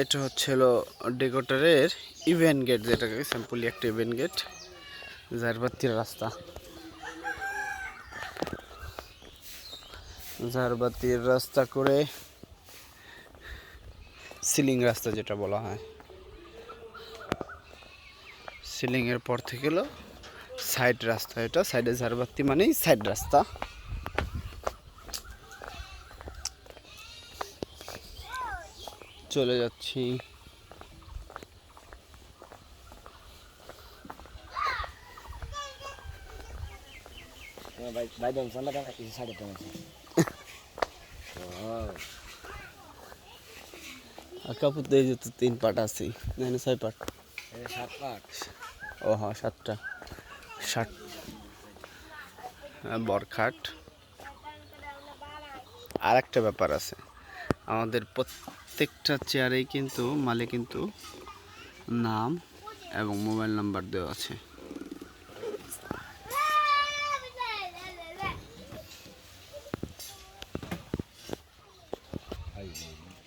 এটা হচ্ছে হলো ডেকোটারের ইভেন্ট গেট যেটাকে সিম্পলি একটা ইভেন্ট গেট ঝাড়বাতির রাস্তা। ঝাড়বাতির রাস্তা করে সিলিং রাস্তা যেটা বলা হয়। সিলিংয়ের পর থেকে হলো সাইড রাস্তা, এটা সাইডে ঝাড়বাতি মানেই সাইড রাস্তা। চলে যাচ্ছি। এই তিন পাট আছে না ছয় পাট। সাত পাট। ও হ্যাঁ সাতটা। ষাট বরখাট। আর একটা ব্যাপার আছে। আমাদের প্রত্যেকটা চেয়ারেই কিন্তু মালে কিন্তু নাম এবং মোবাইল নাম্বার দেওয়া আছে